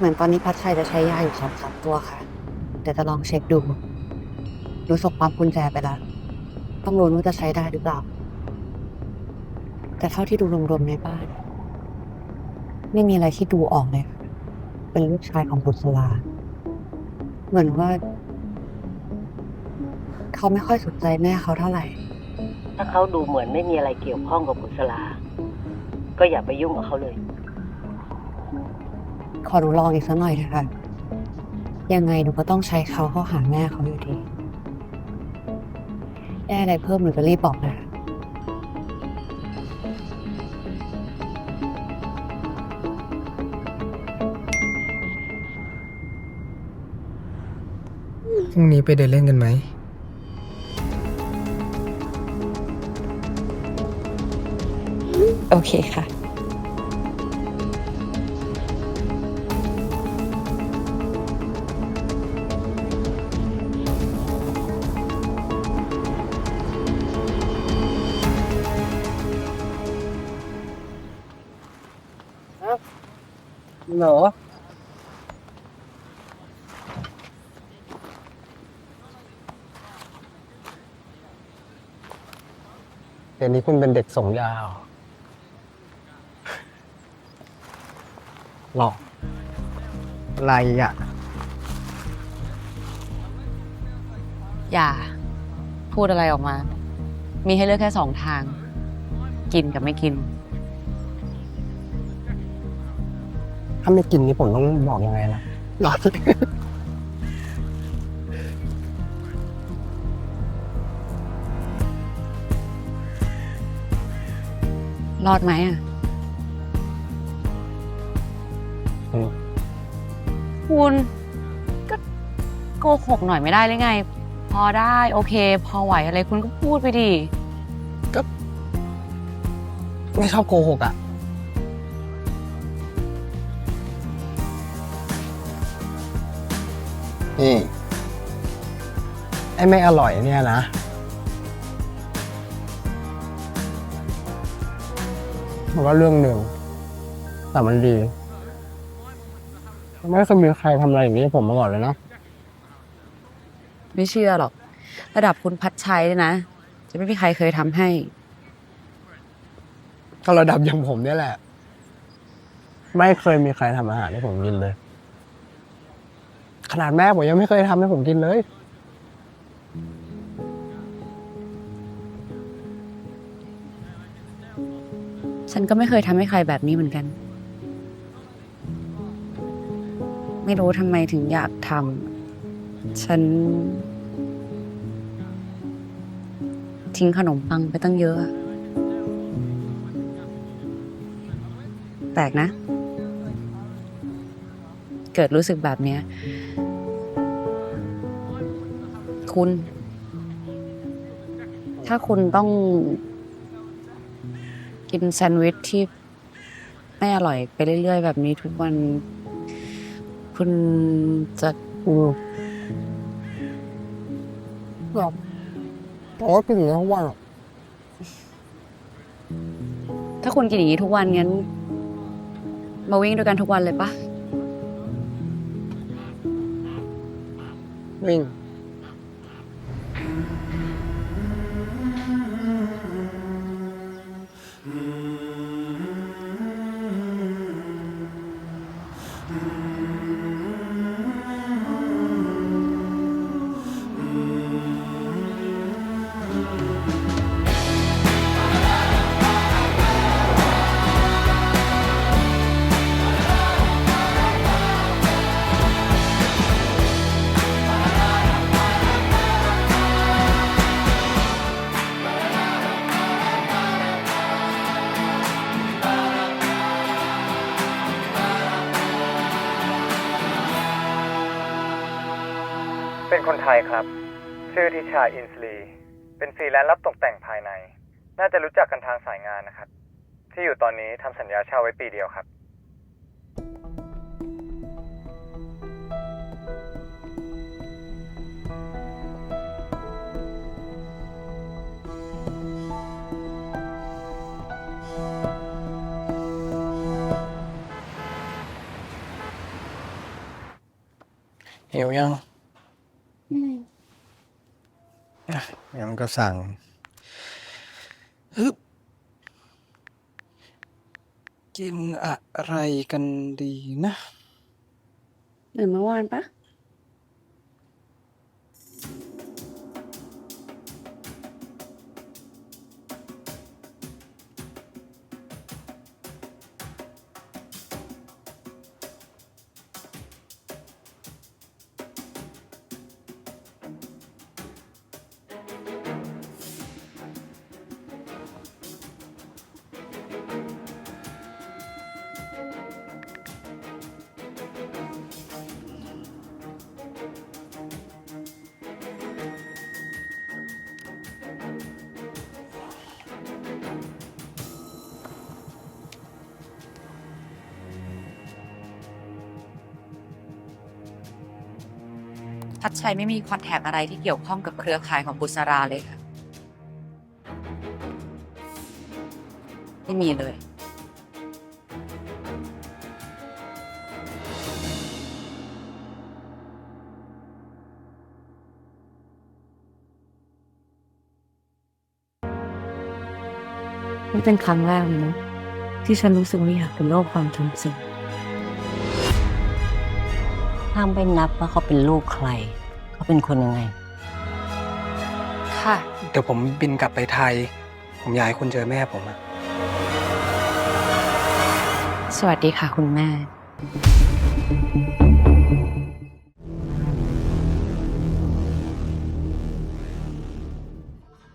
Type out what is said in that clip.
เหมือนตอนนี้พัดชัยจะใช้ยาอยู่สองสามตัวค่ะเดี๋ยวจะลองเช็คดูรู้ส่งปั๊มกุญแจไปแล้วต้องรู้ว่าจะใช้ได้หรือเปล่า แต่เท่าที่ดูรวมๆในบ้าน ไม่มีอะไรที่ดูออกเลยค่ะเป็นลูกชายของบุษราเหมือนว่า เขาไม่ค่อยสนใจแม่เขาเท่าไหร่ ถ้าเขาดูเหมือนไม่มีอะไรเกี่ยวข้องกับบุษลาก็อย่าไปยุ่งกับเขาเลย ขอหนูลองอีกสักหน่อยเถอะค่ะ ยังไงหนูก็ต้องใช้เขาเข้าหาแม่เขาอยู่ดีแย่อะไรเพิ่มหนูจะรีบบอกนะคะพรุ่งนี้ไปเดินเล่นกันไหม โอเคค่ะ เหรอเดี๋ยวนี้คุณเป็นเด็กส่งยาเหรอหรออะไรอะ อย่า พูดอะไรออกมา มีให้เลือกแค่สองทาง กินกับไม่กิน ถ้าไม่กินนี่ผมต้องบอกยังไงนะหรอรอดไหมอะอืมคุณก็โกหกหน่อยไม่ได้เลยไง พอได้โอเค พอไหวอะไรคุณก็พูดไปดิ ไม่ชอบโกหกอะ นี่ไอ้ไม่อร่อยเนี่ยนะ มันก็เรื่องหนึ่ง แต่มันดีไม่เคยมีใครทำอะไรอย่างนี้ให้ผมมาก่อนเลยนะไม่เชื่อหรอก ระดับคุณพัดชัยเนี่ยนะ จะไม่มีใครเคยทำให้ ก็ระดับอย่างผมเนี่ยแหละ ไม่เคยมีใครทำอาหารให้ผมกินเลย ขนาดแม่ผมยังไม่เคยทำให้ผมกินเลย ฉันก็ไม่เคยทำให้ใครแบบนี้เหมือนกัน ไม่รู้ทำไมถึงอยากทำฉัน ทิ้งขนมปังไปตั้งเยอะอะแปลกนะ เกิดรู้สึกแบบเนี้ย คุณ ถ้าคุณต้องกินแซนด์วิชที่ไม่อร่อยไปเรื่อย ๆ แบบนี้ทุกวัน คุณจะอืมแบบแต่ว่ากินอย่างนี้ทั้งวันอะถ้าคุณกินอย่างนี้ทุกวันงั้น มาวิ่งด้วยกันทุกวันเลยปะ วิ่ง เป็นคนไทยครับ ชื่อทิชาอินสลี เป็นฟรีแลนซ์รับตกแต่งภายใน น่าจะรู้จักกันทางสายงานนะครับ ที่อยู่ตอนนี้ทำสัญญาเช่าไว้ปีเดียวครับ หิวยังอะงั้น ก็สั่งฮึบกินอะไรกันดีนะเหมือนเมื่อวานปะ ทัดชัยไม่มีคอนแทคอะไรที่เกี่ยวข้องกับเครือข่ายของบุษราเลยค่ะ ไม่มีเลย นี่เป็นครั้งแรกเลยนะที่ฉันรู้สึกว่าอยากเป็นโลกความจำสิง ห้ามไปนับว่าเขาเป็นลูกใคร เขาเป็นคนยังไง ค่ะ เดี๋ยวผมบินกลับไปไทย ผมอยากให้คุณเจอแม่ผมอะสวัสดีค่ะคุณแม่